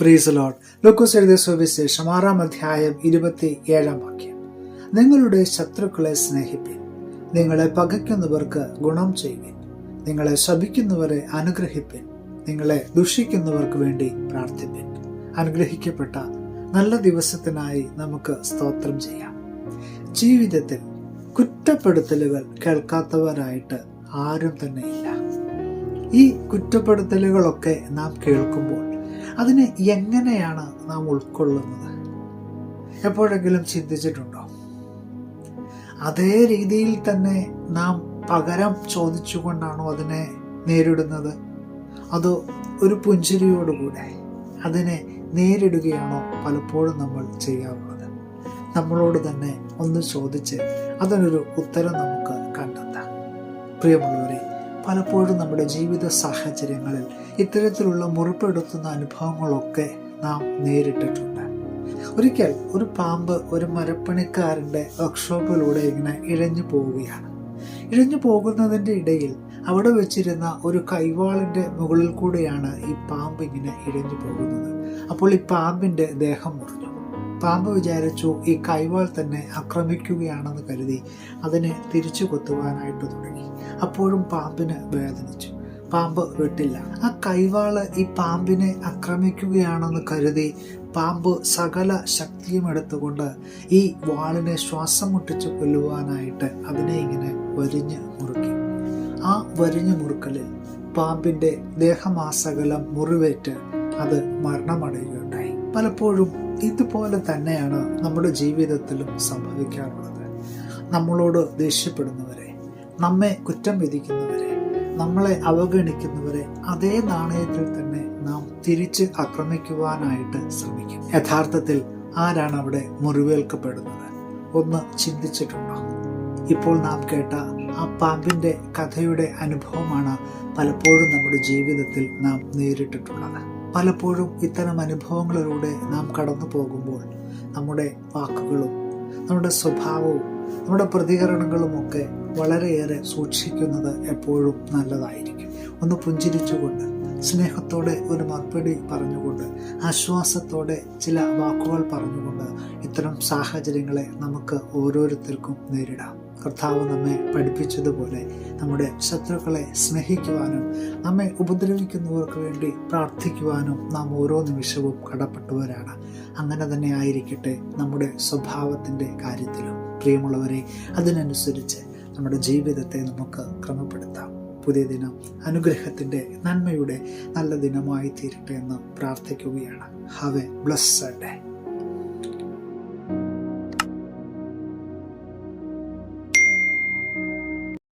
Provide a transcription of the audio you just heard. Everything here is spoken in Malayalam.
പ്രീസ് ലോഡ് ലൂക്കോസ് എഴുതിയ സുവിശേഷം ആറാം അധ്യായം ഇരുപത്തി ഏഴാം വാക്യം. നിങ്ങളുടെ ശത്രുക്കളെ സ്നേഹിപ്പിൻ. നിങ്ങളെ പകയ്ക്കുന്നവർക്ക് ഗുണം ചെയ്യുവിൻ. നിങ്ങളെ ശപിക്കുന്നവരെ അനുഗ്രഹിപ്പിൻ. നിങ്ങളെ ദുഷിക്കുന്നവർക്ക് വേണ്ടി പ്രാർത്ഥിപ്പിൻ. അനുഗ്രഹിക്കപ്പെട്ട നല്ല ദിവസത്തിനായി നമുക്ക് സ്തോത്രം ചെയ്യാം. ജീവിതത്തിൽ കുറ്റപ്പെടുത്തലുകൾ കേൾക്കാത്തവരായിട്ട് ആരും തന്നെ ഇല്ല. ഈ കുറ്റപ്പെടുത്തലുകളൊക്കെ നാം കേൾക്കുമ്പോൾ അതിനെ എങ്ങനെയാണ് നാം ഉൾക്കൊള്ളുന്നത്? എപ്പോഴെങ്കിലും ചിന്തിച്ചിട്ടുണ്ടോ? അതേ രീതിയിൽ തന്നെ നാം പകരം ചോദിച്ചുകൊണ്ടാണോ അതിനെ നേരിടുന്നത്? അതോ ഒരു പുഞ്ചിരിയോടുകൂടെ അതിനെ നേരിടുകയാണോ പലപ്പോഴും നമ്മൾ ചെയ്യാറുള്ളത്? നമ്മളോട് തന്നെ ഒന്ന് ചോദിച്ച് അതിനൊരു ഉത്തരം നമുക്ക് കണ്ടെത്താം. പ്രിയമുള്ളവരെ പലപ്പോഴും നമ്മുടെ ജീവിത സാഹചര്യങ്ങളിൽ ഇത്തരത്തിലുള്ള മുറിപ്പെടുത്തുന്ന അനുഭവങ്ങളൊക്കെ നാം നേരിട്ടിട്ടുണ്ട്. ഒരിക്കൽ ഒരു പാമ്പ് ഒരു മരപ്പണിക്കാരന്റെ വർക്ക്ഷോപ്പിലൂടെ ഇങ്ങനെ ഇഴഞ്ഞു പോവുകയാണ്. ഇഴഞ്ഞു പോകുന്നതിന്റെ ഇടയിൽ അവിടെ വെച്ചിരുന്ന ഒരു കൈവാളിന്റെ മുകളിൽ കൂടെയാണ് ഈ പാമ്പ് ഇങ്ങനെ ഇഴഞ്ഞു പോകുന്നത്. അപ്പോൾ ഈ പാമ്പിന്റെ ദേഹം മുറിഞ്ഞു. പാമ്പ് വിചാരിച്ചു ഈ കൈവാൾ തന്നെ ആക്രമിക്കുകയാണെന്ന് കരുതി അതിനെ തിരിച്ചു കൊത്തുവാനായിട്ട് തുടങ്ങി. അപ്പോഴും പാമ്പിന് വേദനിച്ചു. പാമ്പ് വിട്ടില്ല. ആ കൈവാൾ ഈ പാമ്പിനെ ആക്രമിക്കുകയാണെന്ന് കരുതി പാമ്പ് സകല ശക്തിയും എടുത്തുകൊണ്ട് ഈ വാളിനെ ശ്വാസം മുട്ടിച്ച് കൊല്ലുവാനായിട്ട് അതിനെ ഇങ്ങനെ വരിഞ്ഞ് മുറുക്കി. ആ വരിഞ്ഞു മുറുക്കലിൽ പാമ്പിന്റെ ദേഹമാസകലം മുറിവേറ്റ് അത് മരണമടയുകയുണ്ടായി. പലപ്പോഴും ഇതുപോലെ തന്നെയാണ് നമ്മുടെ ജീവിതത്തിലും സംഭവിക്കാറുള്ളത്. നമ്മളോട് ദേഷ്യപ്പെടുന്നവരെ നമ്മെ കുറ്റം വിധിക്കുന്നവരെ നമ്മളെ അവഗണിക്കുന്നവരെ അതേ നാണയത്തിൽ തന്നെ നാം തിരിച്ച് ആക്രമിക്കുവാനായിട്ട് ശ്രമിക്കും. യഥാർത്ഥത്തിൽ ആരാണ് അവിടെ മുറിവേൽക്കപ്പെടുന്നത്? ഒന്ന് ചിന്തിച്ചിട്ടുണ്ടോ? ഇപ്പോൾ നാം കേട്ട ആ പാമ്പിന്റെ കഥയുടെ അനുഭവമാണ് പലപ്പോഴും നമ്മുടെ ജീവിതത്തിൽ നാം നേരിട്ടിട്ടുള്ളത്. പലപ്പോഴും ഇത്തരം അനുഭവങ്ങളിലൂടെ നാം കടന്നു പോകുമ്പോൾ നമ്മുടെ വാക്കുകളും നമ്മുടെ സ്വഭാവവും നമ്മുടെ പ്രതികരണങ്ങളും പ്രതികരണങ്ങളുമൊക്കെ വളരെയേറെ സൂക്ഷിക്കുന്നത് എപ്പോഴും നല്ലതായിരിക്കും. ഒന്ന് പുഞ്ചിരിച്ചുകൊണ്ട് സ്നേഹത്തോടെ ഒരു മറുപടി പറഞ്ഞുകൊണ്ട് ആശ്വാസത്തോടെ ചില വാക്കുകൾ പറഞ്ഞുകൊണ്ട് ഇത്തരം സാഹചര്യങ്ങളെ നമുക്ക് ഓരോരുത്തർക്കും നേരിടാം. കർത്താവ് നമ്മെ പഠിപ്പിച്ചതുപോലെ നമ്മുടെ ശത്രുക്കളെ സ്നേഹിക്കുവാനും നമ്മെ ഉപദ്രവിക്കുന്നവർക്ക് വേണ്ടി പ്രാർത്ഥിക്കുവാനും നാം ഓരോ നിമിഷവും കടപ്പെട്ടവരാണ്. അങ്ങനെ തന്നെ ആയിരിക്കട്ടെ നമ്മുടെ സ്വഭാവത്തിന്റെ കാര്യത്തിലും. പ്രിയമുള്ളവരെ അതിനനുസരിച്ച് നമ്മുടെ ജീവിതത്തെ നമുക്ക് ക്രമപ്പെടുത്താം. പുതിയ ദിനം അനുഗ്രഹത്തിന്റെ നന്മയുടെ നല്ല ദിനമായി തീരട്ടെ എന്ന് പ്രാർത്ഥിക്കുകയാണ്. Have A blessed day